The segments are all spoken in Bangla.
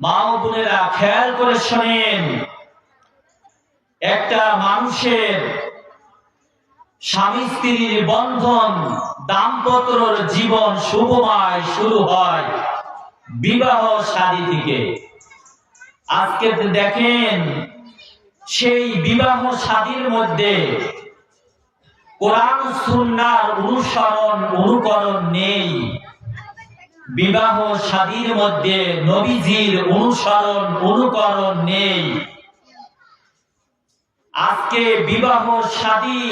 মা বোনেরা খেয়াল করে শোনেন। একটা মানুষের স্বামী স্ত্রীর বন্ধন, দাম্পত্যর জীবন শুভময় শুরু হয় বিবাহ শাদী থেকে। আজকে দেখেন, সেই বিবাহ শাদীর মধ্যে কোরআন, সুন্নার অনুসরণ, অনুকরণ নেই। বিবাহ শাদীর মধ্যে নবীজির অনুসরণ, অনুকরণ নেই। আজকে বিবাহ শাদী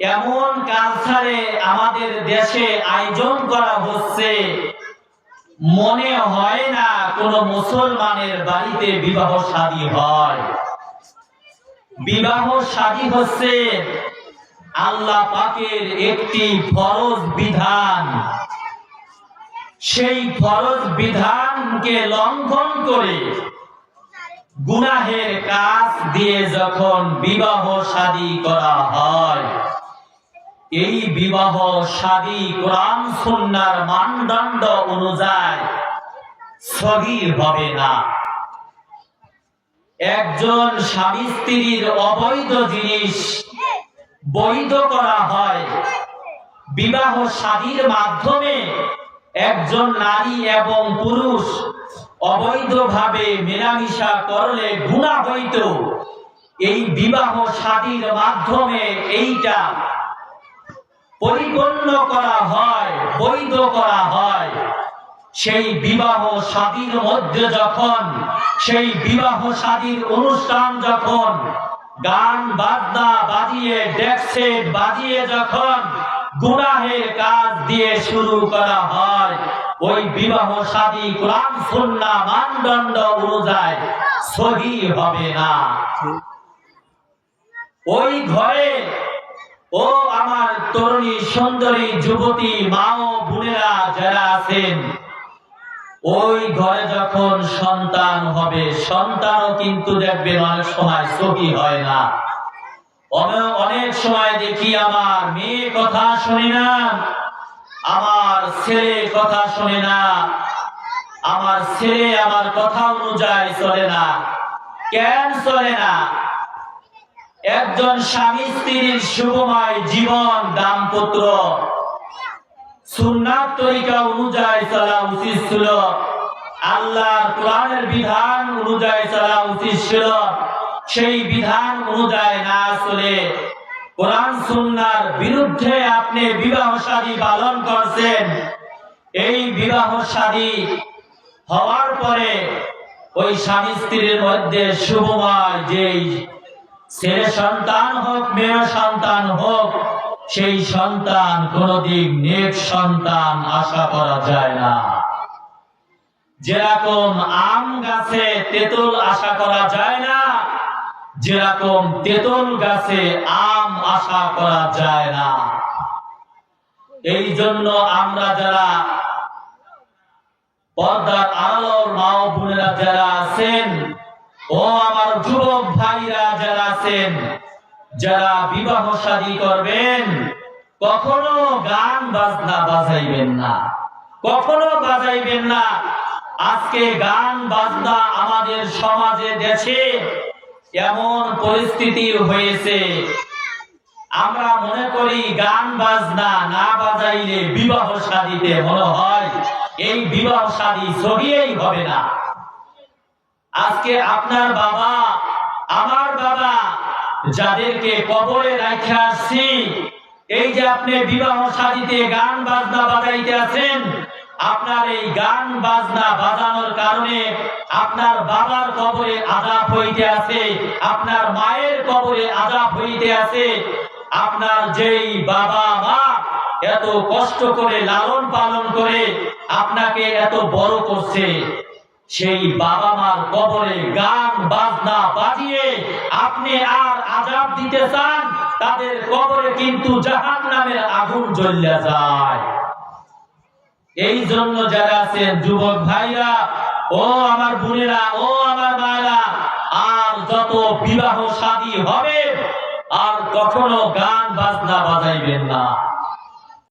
এমন কালচারে আমাদের দেশে আয়োজন করা হচ্ছে। মনে হয় না কোন মুসলমানের বাড়িতে বিবাহ শাদী হয়। বিবাহ শাদী হচ্ছে আল্লাহ পাকের একটি ফরজ বিধান। সেই ফরজ বিধানকে লঙ্ঘন করে গুনাহের কাজ দিয়ে যখন বিবাহ শাদী করা হয়, এই বিবাহ শাদী কোরআন সুন্নার মানদণ্ড অনুযায়ী সহির হবে না। একজন স্বামী স্ত্রীর অবৈধ জিনিস বৈধ করা হয়, বিবাহ শাদীর মাধ্যমে একজন নারী এবং পুরুষ অবৈধভাবে মেলামেশা করলে গুণা হইত। এই বিবাহ শাদীর মাধ্যমে এইটা পরিপূর্ণ করা হয়, বৈধ করা হয়। সেই বিবাহ শাদীর মধ্যে যখন, সেই বিবাহ শাদীর অনুষ্ঠান যখন, গান বাজনা বাজিয়ে ডেক্সেট বাজিয়ে যখন গুনাহের কাজ দিয়ে শুরু করা হয়। ওই বিবাহ শাদী কোরআন, সুন্নাহ মানদণ্ড অনুযায়ী সহি হবে না। ওই ঘরে, ও আমার তরুণী, সুন্দরী, যুবতী মা ও বোনেরা যারা আছেন, ওই ঘরে যখন সন্তান হবে, সন্তানও কিন্তু দেখবেন অনেক সময় সহি হয় না। অনেক সময় দেখি আমার মেয়ে কথা শুনে না, আমার ছেলে কথা শুনে না, আমার ছেলে আমার কথা অনুযায়ী চলে না। কেন চলে না? একজন স্বামী স্ত্রীর শুভময় জীবন দাম্পত্য সুন্নাত তরিকা অনুযায়ী চলা উচিত ছিল। আল্লাহর কোরআনের বিধান অনুযায়ী চলা উচিত ছিল। সেই বিধান অনুযায়ী না চলে। কোরআন সুন্নার বিরুদ্ধে আপনি বিবাহ শাদী পালন করছেন। এই বিবাহ শাদী হওয়ার পরে ওই স্বামী স্ত্রীর মধ্যে শুভময় যেই ছেলে সন্তান হোক, মেয়ে সন্তান হোক, সেই সন্তান কোনদিন নেক সন্তান আশা করা যায় না। যেরকম আম গাছে তেঁতুল আশা করা যায় না যেরকম তেঁতুল গাছে আম আশা করা যায় না। এই জন্য আমরা যারা পর্দার আলোর মা বোনেরা যারা আছেন, ও আমার যুবক ভাইরা যারা আছেন, যারা বিবাহ শাদী করবেন, কখনো গান বাজনা বাজাইবেন না। কখনো বাজাইবেন না। আজকে গান বাজনা আমাদের সমাজে দেশে এমন পরিস্থিতি হয়েছে। আমরা মনে করি গান বাজনা না বাজাইলে বিবাহ শাদীতে মনে হয়, এই বিবাহ শাদী ছবিয়েই হবে না। আজকে আপনার বাবা, আমার বাবা, যাদেরকে কবরে রাখা আসছি এই যে আপনি বিবাহ শাদীতে গান বাজনা বাজাইতে আছেন আপনার এই গান বাজনা বাজানোর কারণে আপনার বাবার কবরে আজাব হইতে আছে, আপনার মায়ের কবরে আজাব হইতে আছে, আপনার যেই বাবা মা এত কষ্ট করে, লালন পালন করে আপনাকে এত বড় করছে, সেই বাবা মার কবরে গান বাজনা বাজিয়ে আপনি আর আজাব দিতে চান, তাদের কবরে কিন্তু জাহান নামের আগুন জ্বলিয়া যায়। এই জন্য যারা আছেন যুবক ভাইরা, ও আমার বোনেরা, ও আমার মায়েরা, আর যত বিবাহ শাদী হবে, আর কখনো গান বাজনা বাজাইবেন না।